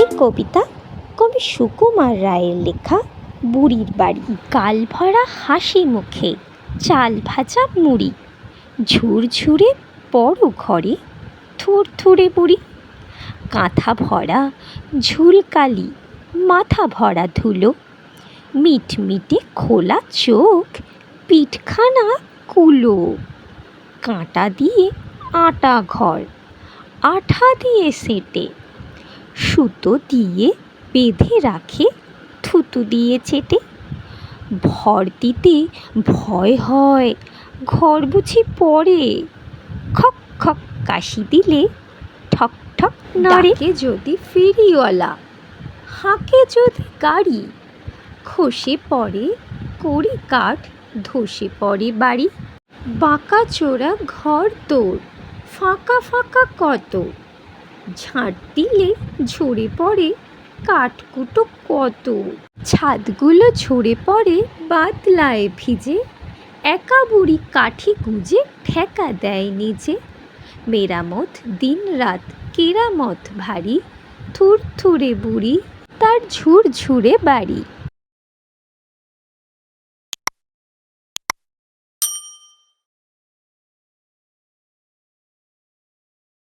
কবিতা, কবি সুকুমার রায়ের লেখা, বুড়ির বাড়ি। গাল ভরা হাসি মুখে, চাল ভাজা মুড়ি। ঝুরঝুরে বড় ঘরে, থুরথুরে বুড়ি। কাঁথা ভরা ঝুলকালি মাথা ভরা ধুলো। মিটমিটে খোলা চোখ, পিঠখানা কুলো। কাঁটা দিয়ে আটা ঘর, আঠা দিয়ে সেঁটে। সুতো দিয়ে বেঁধে রাখে, থুতু দিয়ে চেটে। ভর দিতে ভয় হয়, ঘর বুঝি পড়ে। খক খক কাশি দিলে ঠক ঠক নড়ে। যদি ফেরিওয়ালা, হাঁকে যদি গাড়ি, খসে পড়ে কড়ি কাঠ, ধসে পড়ে বাড়ি। বাঁকা চোরা ঘর তোর, ফাঁকা ফাঁকা কত ঝাঁট দিলে ঝরে পড়ে কাঠকুটো কত। ছাদগুলো ঝরে পড়ে বাতলায় ভিজে, একা বুড়ি কাঠি গুজে ঠেকা দেয় নিজে। মেরামত দিন রাত কেরামত ভারী, থুরথুরে বুড়ি, তার ঝুরঝুরে বাড়ি।